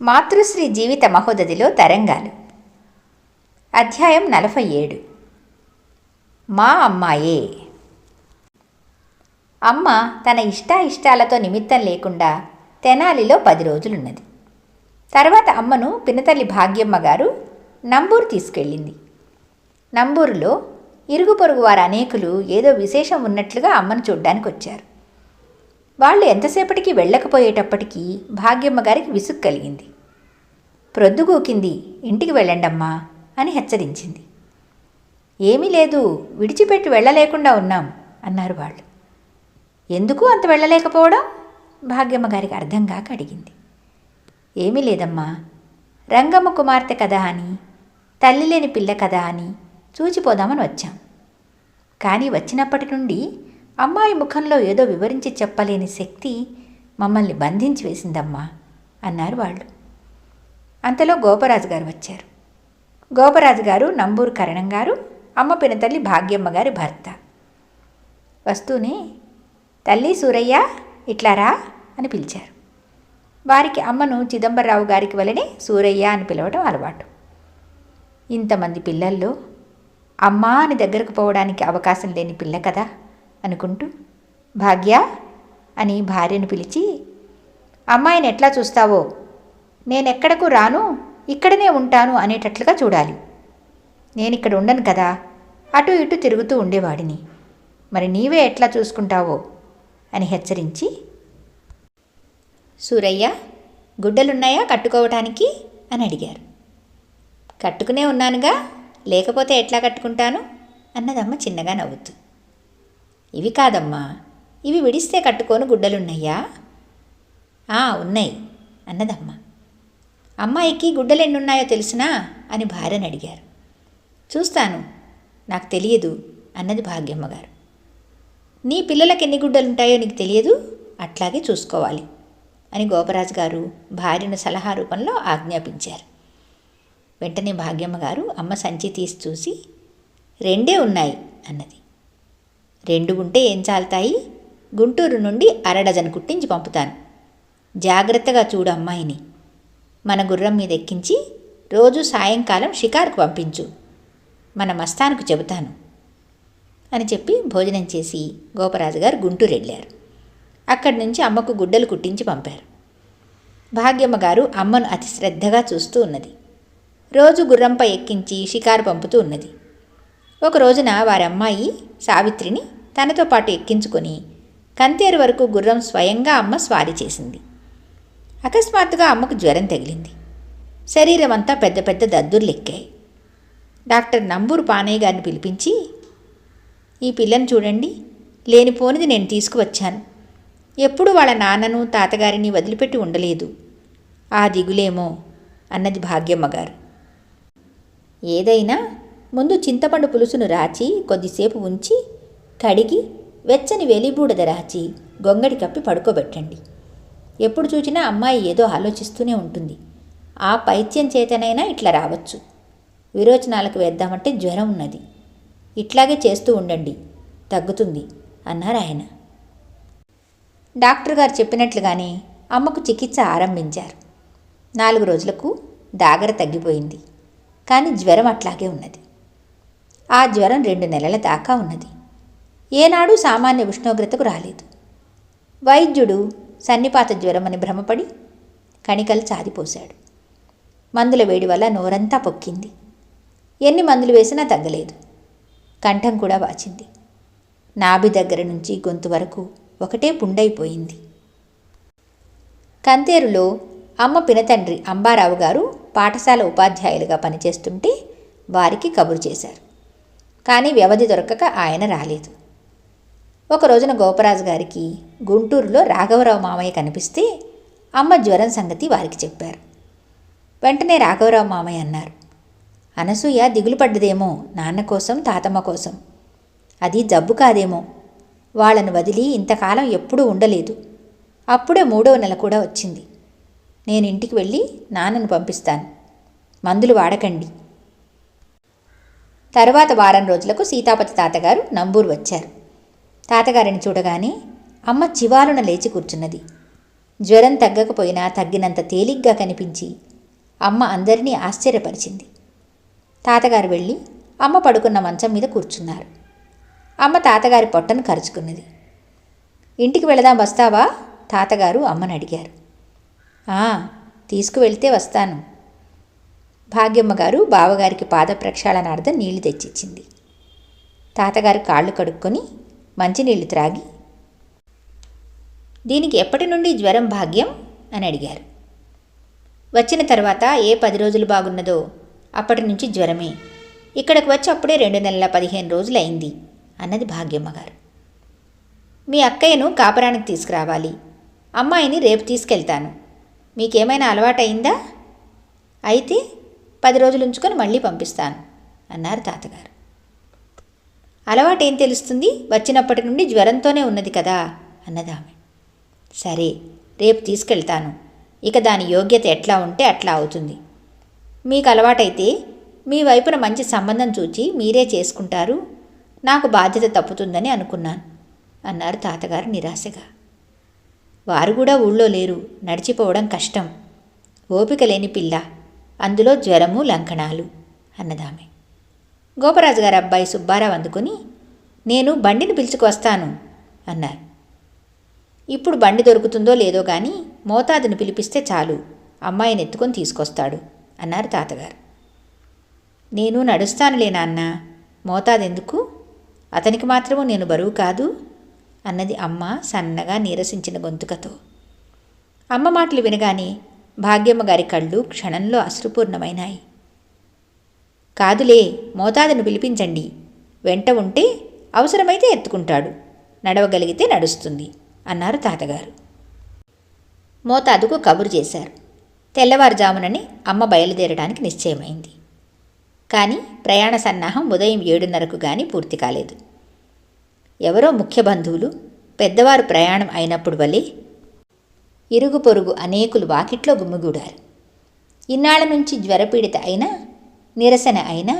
మాతృశ్రీ జీవిత మహోదధిలో తరంగాలు. అధ్యాయం నలభై ఏడు. మా అమ్మాయే. అమ్మ తన ఇష్టాయిష్టాలతో నిమిత్తం లేకుండా తెనాలిలో పది రోజులున్నది. తర్వాత అమ్మను పినతల్లి భాగ్యమ్మ గారు నంబూరు తీసుకెళ్ళింది. నంబూరులో ఇరుగు పొరుగు వారు అనేకులు ఏదో విశేషం ఉన్నట్లుగా అమ్మను చూడ్డానికి వచ్చారు వాళ్ళు ఎంతసేపటికి వెళ్ళకపోయేటప్పటికీ భాగ్యమ్మ గారికి విసుగు కలిగింది. ప్రొద్దుగూకింది ఇంటికి వెళ్ళండమ్మా అని హెచ్చరించింది. ఏమీ లేదు విడిచిపెట్టి వెళ్ళలేకుండా ఉన్నాం అన్నారు వాళ్ళు. ఎందుకు అంత వెళ్ళలేకపోవడం? భాగ్యమ్మ గారికి అర్థం కాక అడిగింది. ఏమీ లేదమ్మా రంగమ్మ కుమార్తె కదా అని తల్లి లేని పిల్ల కదా అని చూచిపోదామని వచ్చాం. కానీ వచ్చినప్పటి నుండి అమ్మాయి ముఖంలో ఏదో వివరించి చెప్పలేని శక్తి మమ్మల్ని బంధించి వేసిందమ్మా అన్నారు వాళ్ళు. అంతలో గోపరాజు గారు వచ్చారు. గోపరాజు గారు నంబూరు కరణం గారు అమ్మ పినతల్లి భాగ్యమ్మ గారి భర్త. వస్తూనే తల్లి సూరయ్య ఇట్లారా అని పిలిచారు. వారికి అమ్మను చిదంబరరావు గారికి వలనే సూరయ్య అని పిలవడం అలవాటు. ఇంతమంది పిల్లల్లో అమ్మా అని దగ్గరకు పోవడానికి అవకాశం లేని పిల్ల కదా. అనుకుంటూ భాగ్య అని భార్యను పిలిచి అమ్మాయిని ఎట్లా చూస్తావో? నేనెక్కడకు రాను ఇక్కడనే ఉంటాను అనేటట్లుగా చూడాలి. నేను ఇక్కడ ఉండను కదా అటు ఇటు తిరుగుతూ ఉండేవాడిని. మరి నీవే ఎట్లా చూసుకుంటావో? అని హెచ్చరించి సూరయ్య గుడ్డలున్నాయా కట్టుకోవటానికి? అని అడిగారు. కట్టుకునే ఉన్నానుగా లేకపోతే ఎట్లా కట్టుకుంటాను? అన్నదమ్మ చిన్నగా నవ్వుతూ ఇవి కాదమ్మా. ఇవి విడిస్తే కట్టుకోను గుడ్డలున్నాయా? ఆ ఉన్నాయి. అన్నదమ్మ. అమ్మాయికి గుడ్డలు ఎన్నున్నాయో తెలుసునా? అని భార్యను అడిగారు. చూస్తాను. నాకు తెలియదు అన్నది భాగ్యమ్మ గారు నీ పిల్లలకి ఎన్ని గుడ్డలుంటాయో నీకు తెలియదు? అట్లాగే చూసుకోవాలి అని గోపరాజు గారు భార్యను సలహా రూపంలో ఆజ్ఞాపించారు. వెంటనే భాగ్యమ్మ గారు అమ్మ సంచి తీసి చూసి రెండే ఉన్నాయి అన్నది. రెండు ఉంటే ఏం చాలుతాయి? గుంటూరు నుండి అరడజన్ కుట్టించి పంపుతాను. జాగ్రత్తగా చూడు అమ్మాయిని. మన గుర్రం మీద ఎక్కించి రోజు సాయంకాలం షికారుకు పంపించు. మన మస్తానుకు చెబుతాను అని చెప్పి భోజనం చేసి గోపరాజు గారు గుంటూరు వెళ్ళారు. అక్కడి నుంచి అమ్మకు గుడ్డలు కుట్టించి పంపారు. భాగ్యమ్మ గారు అమ్మను అతి శ్రద్ధగా చూస్తూ ఉన్నది. రోజు గుర్రంపై ఎక్కించి షికారు పంపుతూ ఉన్నది. ఒక రోజున వారి అమ్మాయి సావిత్రిని తనతో పాటు ఎక్కించుకొని కంతేరు వరకు గుర్రం స్వయంగా అమ్మ స్వారీ చేసింది. అకస్మాత్తుగా అమ్మకు జ్వరం తగిలింది. శరీరం అంతా పెద్ద పెద్ద దద్దుర్లు ఎక్కాయి డాక్టర్ నంబూరు పానయ్య గారిని పిలిపించి ఈ పిల్లని చూడండి లేనిపోనిది నేను తీసుకువచ్చాను. ఎప్పుడు వాళ్ళ నాన్నను తాతగారిని వదిలిపెట్టి ఉండలేదు. ఆ దిగులేమో అన్నది భాగ్యమ్మ గారు. ఏదైనా ముందు చింతపండు పులుసును రాచి కొద్దిసేపు ఉంచి కడిగి వెచ్చని వెలిబూడద రాచి గొంగడి కప్పి పడుకోబెట్టండి. ఎప్పుడు చూసినా అమ్మాయి ఏదో ఆలోచిస్తూనే ఉంటుంది. ఆ పైత్యం చేతనైనా ఇట్లా రావచ్చు. విరోచనాలకు వేద్దామంటే జ్వరం ఉన్నది. ఇట్లాగే చేస్తూ ఉండండి. తగ్గుతుంది అన్నారు ఆయన. డాక్టర్ గారు చెప్పినట్లుగానే అమ్మకు చికిత్స ఆరంభించారు. నాలుగు రోజులకు దాగర తగ్గిపోయింది. కానీ జ్వరం అట్లాగే ఉన్నది. ఆ జ్వరం రెండు నెలల దాకా ఉన్నది. ఏనాడు సామాన్య ఉష్ణోగ్రతకు రాలేదు. వైద్యుడు సన్నిపాత జ్వరమని భ్రమపడి కణికలు చాదిపోశాడు. మందుల వేడి వల్ల నోరంతా పొక్కింది. ఎన్ని మందులు వేసినా తగ్గలేదు. కంఠం కూడా వాచింది. నాభి దగ్గర నుంచి గొంతు వరకు ఒకటే పుండైపోయింది. కంతేరులో అమ్మ పినతండ్రి అంబారావు గారు పాఠశాల ఉపాధ్యాయులుగా పనిచేస్తుంటే వారికి కబురు చేశారు. కానీ వ్యవధి దొరకక ఆయన రాలేదు. ఒక రోజున గోపరాజు గారికి గుంటూరులో రాఘవరావు మామయ్య కనిపిస్తే అమ్మ జ్వరం సంగతి వారికి చెప్పారు. వెంటనే రాఘవరావు మామయ్య అన్నారు అనసూయ దిగులు పడ్డదేమో నాన్న కోసం తాతమ్మ కోసం. అది జబ్బు కాదేమో. వాళ్ళను వదిలి ఇంతకాలం ఎప్పుడూ ఉండలేదు. అప్పుడే మూడవ నెల కూడా వచ్చింది. నేను ఇంటికి వెళ్ళి నాన్నను పంపిస్తాను. మందులు వాడకండి. తర్వాత వారం రోజులకు సీతాపతి తాతగారు నంబూరు వచ్చారు. తాతగారిని చూడగానే అమ్మ చివాలున లేచి కూర్చున్నది. జ్వరం తగ్గకపోయినా తగ్గినంత తేలిగ్గా కనిపించి అమ్మ అందరినీ ఆశ్చర్యపరిచింది. తాతగారు వెళ్ళి అమ్మ పడుకున్న మంచం మీద కూర్చున్నారు. అమ్మ తాతగారి పొట్టను కరుచుకున్నది. ఇంటికి వెళదాం వస్తావా? తాతగారు అమ్మని అడిగారు. తీసుకువెళ్తే వస్తాను. భాగ్యమ్మ గారు బావగారికి పాద ప్రక్షాళనార్థం నీళ్ళు తెచ్చిచ్చింది. తాతగారు కాళ్ళు కడుక్కొని మంచినీళ్ళు త్రాగి దీనికి ఎప్పటి నుండి జ్వరం భాగ్యం? అని అడిగారు. వచ్చిన తర్వాత ఏ పది రోజులు బాగున్నదో అప్పటి నుంచి జ్వరమే. ఇక్కడికి వచ్చి అప్పుడే రెండు నెలల పదిహేను రోజులు అయింది అన్నది భాగ్యమ్మ గారు. మీ అక్కయ్యను కాపరానికి తీసుకురావాలి. అమ్మాయిని రేపు తీసుకెళ్తాను. మీకేమైనా అలవాటయిందా? అయితే పది రోజులు ఉంచుకొని మళ్ళీ పంపిస్తాను అన్నారు తాతగారు. అలవాటేం తెలుస్తుంది? వచ్చినప్పటి నుండి జ్వరంతోనే ఉన్నది కదా అన్నదామె సరే రేపు తీసుకెళ్తాను. ఇక దాని యోగ్యత ఎట్లా ఉంటే అట్లా అవుతుంది. మీకు అలవాటైతే మీ వైపున మంచి సంబంధం చూచి మీరే చేసుకుంటారు. నాకు బాధ్యత తప్పుతుందని అనుకున్నాను అన్నారు తాతగారు నిరాశగా. వారు కూడా ఊళ్ళో లేరు నడిచిపోవడం కష్టం. ఓపిక లేని పిల్ల. అందులో జ్వరము లంకణాలు అన్నదామె. గోపరాజు గారి అబ్బాయి సుబ్బారావు అందుకుని నేను బండిని పిలుచుకొస్తాను అన్నారు. ఇప్పుడు బండి దొరుకుతుందో లేదో కానీ మోతాదుని పిలిపిస్తే చాలు అమ్మాయిని ఎత్తుకొని తీసుకొస్తాడు అన్నారు తాతగారు. నేను నడుస్తానులే నాన్న మోతాదెందుకు? అతనికి మాత్రము నేను బరువు కాదు అన్నది అమ్మ సన్నగా నీరసించిన గొంతుకతో. అమ్మ మాటలు వినగానే భాగ్యమ్మ గారి కళ్ళు క్షణంలో అశ్రుపూర్ణమైనాయి. కాదులే మోతాదును పిలిపించండి. వెంట ఉంటే అవసరమైతే ఎత్తుకుంటాడు. నడవగలిగితే నడుస్తుంది అన్నారు తాతగారు. మోతాదుకు కబురు చేశారు. తెల్లవారుజామునని అమ్మ బయలుదేరడానికి నిశ్చయమైంది. కానీ ప్రయాణ సన్నాహం ఉదయం ఏడున్నరకు కానీ పూర్తి కాలేదు. ఎవరో ముఖ్య బంధువులు పెద్దవారు ప్రయాణం అయినప్పుడు వలె ఇరుగు పొరుగు అనేకులు వాకిట్లో గుమ్మిగూడారు ఇన్నాళ్ళ నుంచి జ్వరపీడిత అయినా నిరసన అయినా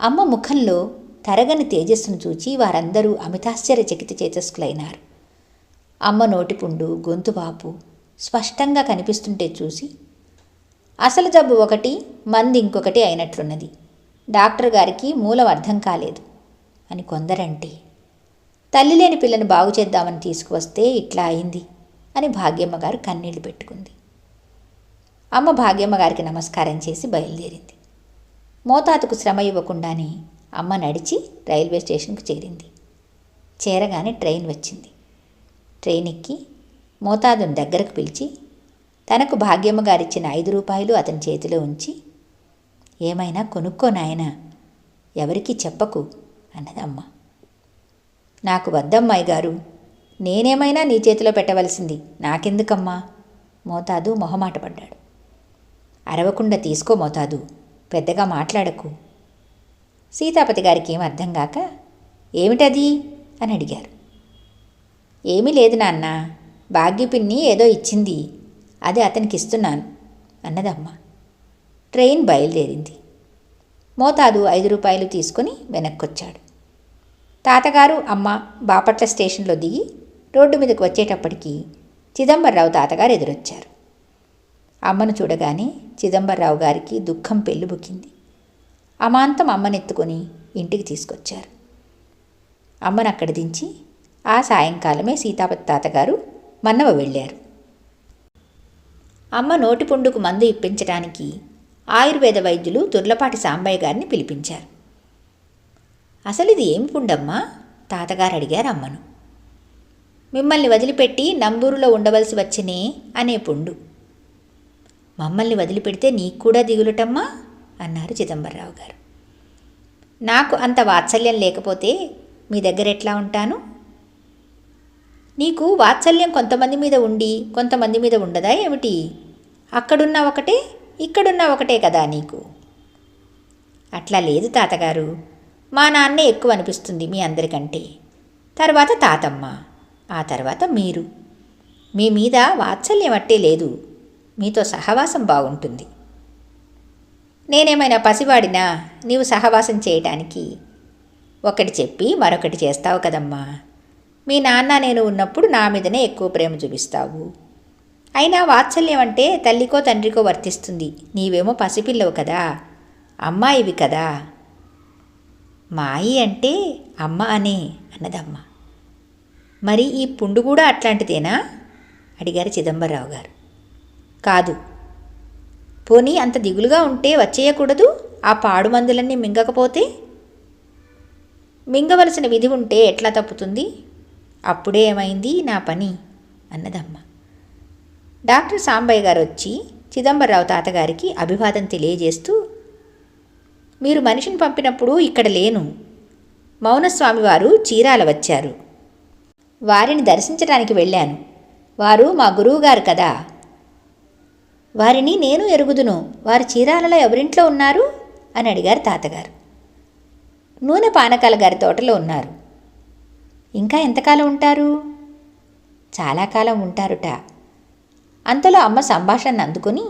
అమ్మ ముఖంలో తరగని తేజస్సును చూచి వారందరూ అమితాశ్చర్యచకిత చేతస్కులైనారు. అమ్మ నోటిపుండు గొంతువాపు స్పష్టంగా కనిపిస్తుంటే చూసి అసలు జబ్బు ఒకటి మంది ఇంకొకటి అయినట్లున్నది. డాక్టర్ గారికి మూలం అర్థం కాలేదు అని కొందరంటే తల్లి లేని పిల్లను బాగు చేద్దామని తీసుకువస్తే ఇట్లా అయింది. అని భాగ్యమ్మ గారు కన్నీళ్ళు పెట్టుకుంది. అమ్మ భాగ్యమ్మ గారికి నమస్కారం చేసి బయలుదేరింది. మోతాతుకు శ్రమ ఇవ్వకుండానే అమ్మ నడిచి రైల్వే స్టేషన్కు చేరింది. చేరగానే ట్రైన్ వచ్చింది. ట్రైన్ ఎక్కి మోతాదును దగ్గరకు పిలిచి తనకు భాగ్యమ్మ గారిచ్చిన ఐదు రూపాయలు అతని చేతిలో ఉంచి ఏమైనా కొనుక్కో నాయనా ఎవరికీ చెప్పకు అన్నది అమ్మ. నాకు వద్దమ్మాయి గారు నేనేమైనా నీ చేతిలో పెట్టవలసింది. నాకెందుకమ్మా? మోతాదు మొహమాటపడ్డాడు అరవకుండా తీసుకో మోతాదు. పెద్దగా మాట్లాడకు. సీతాపతి గారికి ఏం అర్థం కాక ఏమిటది? అని అడిగారు. ఏమీ లేదు నాన్న. భాగ్యపిన్ని ఏదో ఇచ్చింది. అది అతనికి ఇస్తున్నాను అన్నదమ్మ. ట్రైన్ బయలుదేరింది. మోతాదు ఐదు రూపాయలు తీసుకుని వెనక్కొచ్చాడు. తాతగారు అమ్మ బాపట్ల స్టేషన్లో దిగి రోడ్డు మీదకి వచ్చేటప్పటికి చిదంబరరావు తాతగారు ఎదురొచ్చారు. అమ్మను చూడగానే చిదంబరరావు గారికి దుఃఖం పెళ్ళుబుకింది అమాంతం అమ్మనెత్తుకొని ఇంటికి తీసుకొచ్చారు. అమ్మను అక్కడ దించి ఆ సాయంకాలమే సీతాపతి తాతగారు మన్నవ వెళ్ళారు. అమ్మ నోటి పుండుకు మందు ఇప్పించడానికి ఆయుర్వేద వైద్యులు దొర్లపాటి సాంబయ్య గారిని పిలిపించారు. అసలు ఇది ఏమి పుండమ్మా? తాతగారు అడిగారు అమ్మను. మిమ్మల్ని వదిలిపెట్టి నంబూరులో ఉండవలసి వచ్చినే అనే పుండు. మమ్మల్ని వదిలిపెడితే నీకు కూడా దిగులుటమ్మా? అన్నారు చిదంబరరావు గారు. నాకు అంత వాత్సల్యం లేకపోతే మీ దగ్గర ఎట్లా ఉంటాను? నీకు వాత్సల్యం కొంతమంది మీద ఉండి కొంతమంది మీద ఉండదా ఏమిటి? అక్కడున్న ఒకటే ఇక్కడున్న ఒకటే కదా నీకు? అట్లా లేదు తాతగారు. మా నాన్నే ఎక్కువ అనిపిస్తుంది మీ అందరికంటే. తర్వాత తాతమ్మ. ఆ తర్వాత మీరు. మీ మీద వాత్సల్యం అట్టే లేదు. మీతో సహవాసం బాగుంటుంది. నేనేమైనా పసివాడినా నీవు సహవాసం చేయటానికి. ఒకటి చెప్పి మరొకటి చేస్తావు కదమ్మా. మీ నాన్న నేను ఉన్నప్పుడు నా మీదనే ఎక్కువ ప్రేమ చూపిస్తావు. అయినా వాత్సల్యం అంటే తల్లికో తండ్రికో వర్తిస్తుంది. నీవేమో పసిపిల్లవు కదా. అమ్మాయివి కదా. మాయి అంటే అమ్మ అనే అన్నదమ్మ. మరి ఈ పుండు కూడా అట్లాంటిదేనా? అడిగారు చిదంబరరావు గారు. కాదు. పోనీ అంత దిగులుగా ఉంటే వచ్చేయకూడదు? ఆ పాడు మందులన్నీ మింగకపోతే? మింగవలసిన విధి ఉంటే ఎట్లా తప్పుతుంది? అప్పుడే ఏమైంది? నా పని అన్నదమ్మ. డాక్టర్ సాంబయ్య గారు వచ్చి చిదంబరరావు తాతగారికి అభివాదం తెలియజేస్తూ మీరు మనిషిని పంపినప్పుడు ఇక్కడ లేను. మౌనస్వామి వారు చీరాల వచ్చారు. వారిని దర్శించడానికి వెళ్ళాను. వారు మా గురువుగారు కదా. వారిని నేను ఎరుగుదును. వారి చీరాలలో ఎవరింట్లో ఉన్నారు? అని అడిగారు తాతగారు. నూనె పానకాల గారి తోటలో ఉన్నారు. ఇంకా ఎంతకాలం ఉంటారు? చాలా కాలం ఉంటారుట. అంతలో అమ్మ సంభాషణ అందుకొని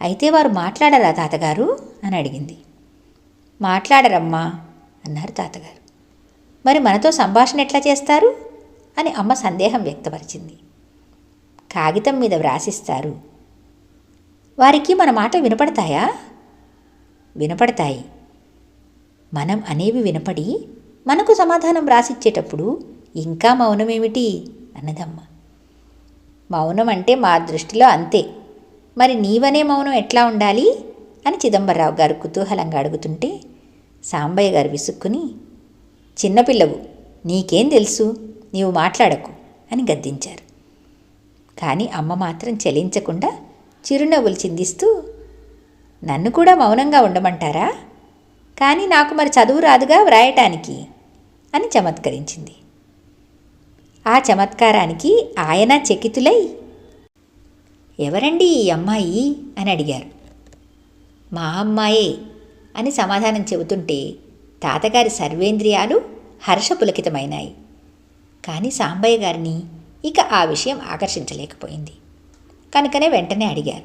అయితే వారు మాట్లాడరా తాతగారు అని అడిగింది. మాట్లాడరమ్మా అన్నారు తాతగారు. మరి మనతో సంభాషణ ఎట్లా చేస్తారు? అని అమ్మ సందేహం వ్యక్తపరిచింది. కాగితం మీద వ్రాసిస్తారు. వారికి మన మాటలు వినపడతాయా? వినపడతాయి. మనం అనేవి వినపడి మనకు సమాధానం వ్రాసిచ్చేటప్పుడు ఇంకా మౌనమేమిటి? అన్నదమ్మ. మౌనం అంటే మా దృష్టిలో అంతే. మరి నీవనే మౌనం ఎట్లా ఉండాలి? అని చిదంబరరావు గారు కుతూహలంగా అడుగుతుంటే సాంబయ్య గారు విసుక్కుని చిన్నపిల్లవు నీకేం తెలుసు? నీవు మాట్లాడకు అని గద్దించారు. కానీ అమ్మ మాత్రం చలించకుండా చిరునవ్వులు చిందిస్తూ నన్ను కూడా మౌనంగా ఉండమంటారా? కానీ నాకు మరి చదువు రాదుగా వ్రాయటానికి? అని చమత్కరించింది. ఆ చమత్కారానికి ఆయన చకితులై ఎవరండి ఈ అమ్మాయి? అని అడిగారు. మా అమ్మాయే అని సమాధానం చెబుతుంటే తాతగారి సర్వేంద్రియాలు హర్షపులకితమైనాయి. కానీ సాంబయ్య గారిని ఇక ఆ విషయం ఆకర్షించలేకపోయింది. కనుకనే వెంటనే అడిగారు.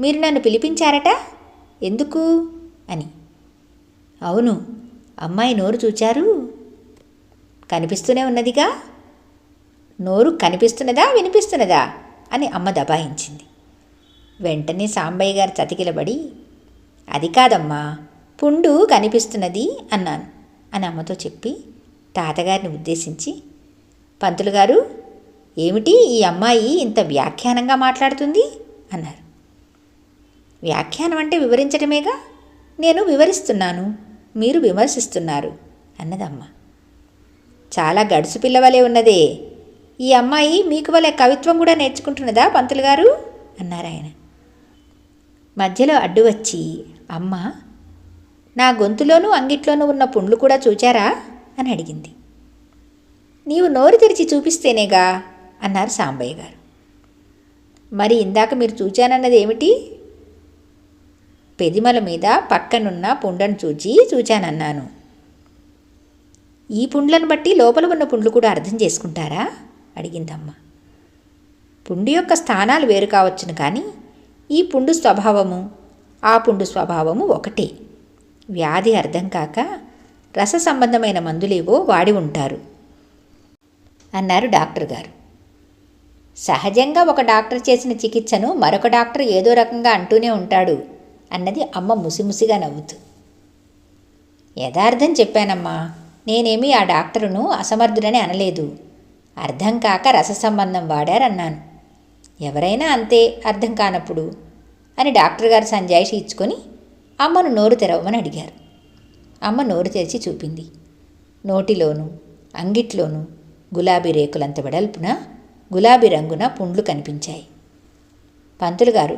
మీరు నన్ను పిలిపించారట? ఎందుకు? అని. అవును అమ్మాయి నోరు చూచారు? కనిపిస్తూనే ఉన్నదిగా? నోరు కనిపిస్తున్నదా వినిపిస్తున్నదా? అని అమ్మ దబాయించింది. వెంటనే సాంబయ్య గారు చతికిలబడి అది కాదమ్మా పుండు కనిపిస్తున్నది అన్నాను అని అమ్మతో చెప్పి తాతగారిని ఉద్దేశించి పంతులు గారు ఏమిటి ఈ అమ్మాయి ఇంత వ్యాఖ్యానంగా మాట్లాడుతుంది? అన్నారు. వ్యాఖ్యానం అంటే వివరించడమేగా నేను వివరిస్తున్నాను మీరు విమర్శిస్తున్నారు అన్నదమ్మ. చాలా గడుసు పిల్లవలే ఉన్నదే. ఈ అమ్మాయి మీకు వలె కవిత్వం కూడా నేర్చుకుంటున్నదా పంతులు గారు? అన్నారు ఆయన. మధ్యలో అడ్డు వచ్చి అమ్మ నా గొంతులోనూ అంగిట్లోనూ ఉన్న పుండ్లు కూడా చూచారా? అని అడిగింది. నీవు నోరు తెరిచి చూపిస్తేనేగా? అన్నారు సాంబయ్య గారు. మరి ఇందాక మీరు చూచానన్నది ఏమిటి? పెదిమల మీద పక్కనున్న పుండను చూచి చూచానన్నాను. ఈ పుండ్లను బట్టి లోపల ఉన్న పుండ్లు కూడా అర్థం చేసుకుంటారా? అడిగిందమ్మ. పుండు యొక్క స్థానాలు వేరు కావచ్చును కానీ ఈ పుండు స్వభావము ఆ పుండు స్వభావము ఒకటే. వ్యాధి అర్థం కాక రస సంబంధమైన మందులేవో వాడి ఉంటారు. అన్నారు డాక్టర్ గారు. సహజంగా ఒక డాక్టర్ చేసిన చికిత్సను మరొక డాక్టర్ ఏదో రకంగా అంటూనే ఉంటాడు అన్నది అమ్మ ముసిముసిగా నవ్వుతూ. యథార్థం చెప్పానమ్మా నేనేమీ ఆ డాక్టరును అసమర్థుడని అనలేదు. అర్థం కాక రస సంబంధం వాడారన్నాను. ఎవరైనా అంతే అర్థం కానప్పుడు అని డాక్టర్ గారు సంజాయిషి ఇచ్చుకొని అమ్మను నోరు తెరవమని అడిగారు. అమ్మ నోరు తెరిచి చూపింది. నోటిలోనూ అంగిట్లోనూ గులాబీ రేకులంత వెడల్పున గులాబీ రంగున పుండ్లు కనిపించాయి. పంతులు గారు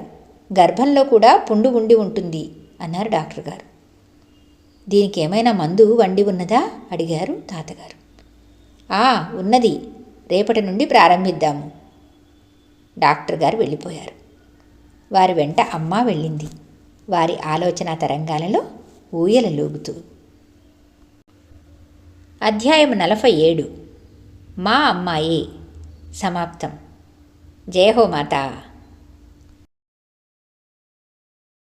గర్భంలో కూడా పుండు ఉండి ఉంటుంది అన్నారు డాక్టర్ గారు. దీనికి ఏమైనా మందు వండి ఉన్నదా? అడిగారు తాతగారు. ఆ ఉన్నది. రేపటి నుండి ప్రారంభిద్దాము. డాక్టర్ గారు వెళ్ళిపోయారు. వారి వెంట అమ్మ వెళ్ళింది. వారి ఆలోచన తరంగాలలో ఊయలలోగుతూ అధ్యాయం నలభై ఏడు. మా అమ్మాయి. సమాప్తం. జయహో మాత.